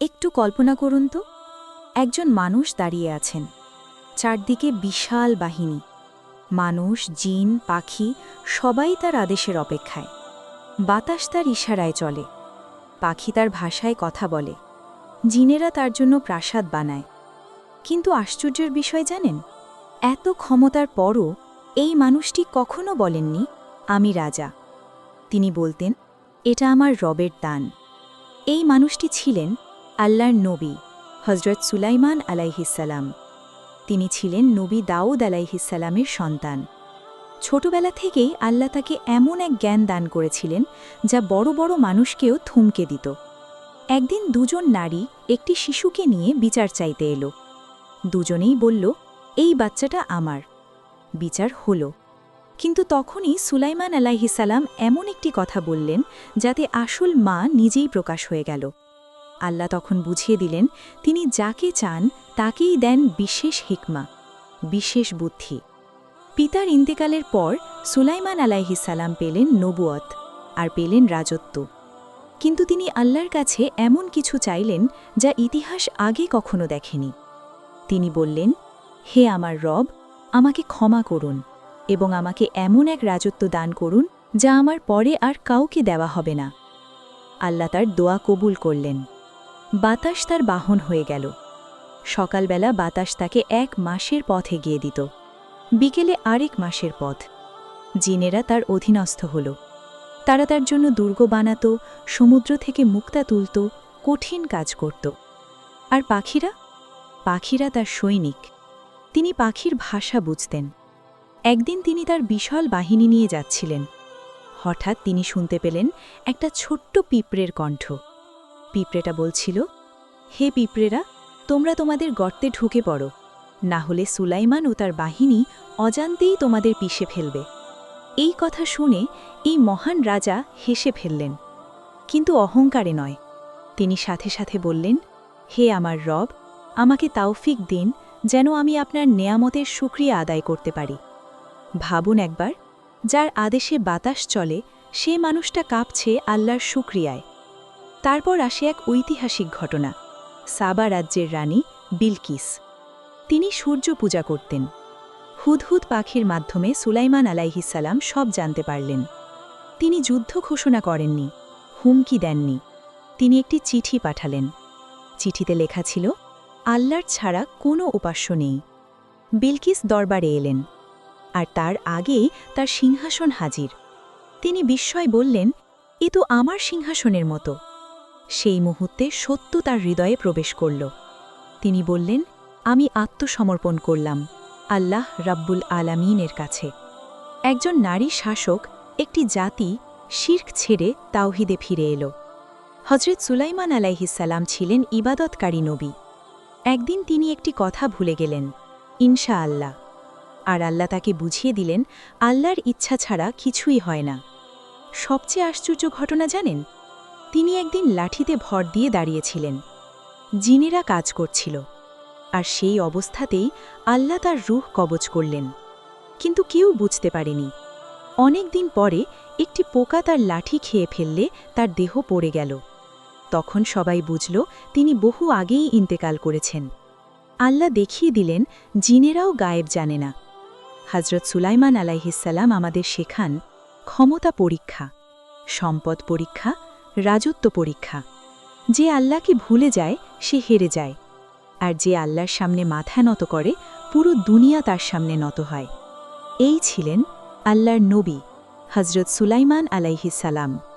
একটু কল্পনা করুন তো। একজন মানুষ দাঁড়িয়ে আছেন। চারদিকে বিশাল বাহিনী। মানুষ, জিন, পাখি, সবাই তার আদেশের অপেক্ষায়। বাতাস তার ইশারায় চলে। পাখি তার ভাষায় কথা বলে। জিনেরা তার জন্য প্রাসাদ বানায়। কিন্তু আশ্চর্যের বিষয় জানেন? এত ক্ষমতার পরও এই মানুষটি কখনো বলেননি, আমি রাজা। তিনি বলতেন, এটা আমার রবের দান। এই মানুষটি ছিলেন আল্লাহর নবী হজরত সুলাইমান আলাইহিসাল্লাম তিনি ছিলেন নবী দাউদ আলাইহিসাল্লামের সন্তান। ছোটবেলা থেকেই আল্লাহ তাকে এমন এক জ্ঞান দান করেছিলেন, যা বড় বড় মানুষকেও থমকে দিত। একদিন দুজন নারী একটি শিশুকে নিয়ে বিচার চাইতে এলো। দুজনেই বলল, এই বাচ্চাটা আমার। বিচার হল। কিন্তু তখনই সুলাইমান আলাইহিসাল্লাম এমন একটি কথা বললেন, যাতে আসল মা নিজেই প্রকাশ হয়ে গেল। আল্লাহ তখন বুঝিয়ে দিলেন, তিনি যাকে চান তাকেই দেন বিশেষ হিকমা, বিশেষ বুদ্ধি। পিতার ইন্তেকালের পর সুলাইমান আলাইহিসাল্লাম পেলেন নবুয়ত আর পেলেন রাজত্ব। কিন্তু তিনি আল্লাহর কাছে এমন কিছু চাইলেন যা ইতিহাস আগে কখনো দেখেনি। তিনি বললেন, হে আমার রব, আমাকে ক্ষমা করুন এবং আমাকে এমন এক রাজত্ব দান করুন যা আমার পরে আর কাউকে দেওয়া হবে না। আল্লাহ তার দোয়া কবুল করলেন। বাতাস তার বাহন হয়ে গেল। সকালবেলা বাতাস তাকে এক মাসের পথ এগিয়ে দিত। বিকেলে আরেক মাসের পথ। জিনেরা তার অধীনস্থ হল। তারা তার জন্য দুর্গ বানাত, সমুদ্র থেকে মুক্তা তুলত, কঠিন কাজ করত। আর পাখিরা? পাখিরা তার সৈনিক। তিনি পাখির ভাষা বুঝতেন। একদিন তিনি তার বিশাল বাহিনী নিয়ে যাচ্ছিলেন। হঠাৎ তিনি শুনতে পেলেন একটা ছোট্ট পিঁপড়ের কণ্ঠ। পিঁপড়েটা বলছিল, হে পিঁপড়েরা, তোমরা তোমাদের গর্তে ঢুকে পড়ো। না হলে সুলাইমান ও তার বাহিনী অজান্তেই তোমাদের পিষে ফেলবে। এই কথা শুনে এই মহান রাজা হেসে ফেললেন, কিন্তু অহংকারে নয়। তিনি সাথে সাথে বললেন, হে আমার রব, আমাকে তাওফিক দিন যেন আমি আপনার নেয়ামতের সুক্রিয়া আদায় করতে পারি। ভাবুন একবার, যার আদেশে বাতাস চলে, সে মানুষটা কাঁপছে আল্লাহর সুক্রিয়ায় তারপর আসে এক ঐতিহাসিক ঘটনা, সাবা রাজ্যের রানী বিলকিস। তিনি সূর্য পূজা করতেন। হুদহুদ পাখির মাধ্যমে সুলাইমান আলাইহিসাল্লাম সব জানতে পারলেন। তিনি যুদ্ধ ঘোষণা করেননি, হুমকি দেননি। তিনি একটি চিঠি পাঠালেন। চিঠিতে লেখা ছিল, আল্লাহর ছাড়া কোনো উপাস্য নেই। বিলকিস দরবারে এলেন। আর তার আগেই তার সিংহাসন হাজির। তিনি বিস্ময় বললেন, এ তো আমার সিংহাসনের মতো। সেই মুহূর্তে সত্য তার হৃদয়ে প্রবেশ করল। তিনি বললেন, আমি আত্মসমর্পণ করলাম আল্লাহ রাব্বুল আলামিনের কাছে। একজন নারী শাসক একটি জাতি শির্ক ছেড়ে তাওহিদে ফিরে এলো। হজরত সুলাইমান আলাইহিসাল্লাম ছিলেন ইবাদতকারী নবী। একদিন তিনি একটি কথা ভুলে গেলেন ইনশা আল্লাহ আর আল্লাহ তাকে বুঝিয়ে দিলেন, আল্লাহর ইচ্ছা ছাড়া কিছুই হয় না। সবচেয়ে আশ্চর্য ঘটনা জানেন? তিনি একদিন লাঠিতে ভর দিয়ে দাঁড়িয়েছিলেন। জিনেরা কাজ করছিল। আর সেই অবস্থাতেই আল্লাহ তার রুহ কবচ করলেন। কিন্তু কেউ বুঝতে পারেনি। অনেক দিন পরে একটি পোকা তার লাঠি খেয়ে ফেললে তার দেহ পড়ে গেল। তখন সবাই বুঝল, তিনি বহু আগেই ইন্তেকাল করেছেন। আল্লাহ দেখিয়ে দিলেন, জিনেরাও গায়েব জানে না। হজরত সুলাইমান আলাইহিসাল্লাম আমাদের শেখান, ক্ষমতা পরীক্ষা, সম্পদ পরীক্ষা রাজত্ব পরীক্ষা। যে আল্লাহকে ভুলে যায়, সে হেরে যায়। আর যে আল্লাহর সামনে মাথা নত করে, পুরো দুনিয়া তার সামনে নত হয়। এই ছিলেন আল্লাহর নবী হজরত সুলাইমান আলাইহিসাল্লাম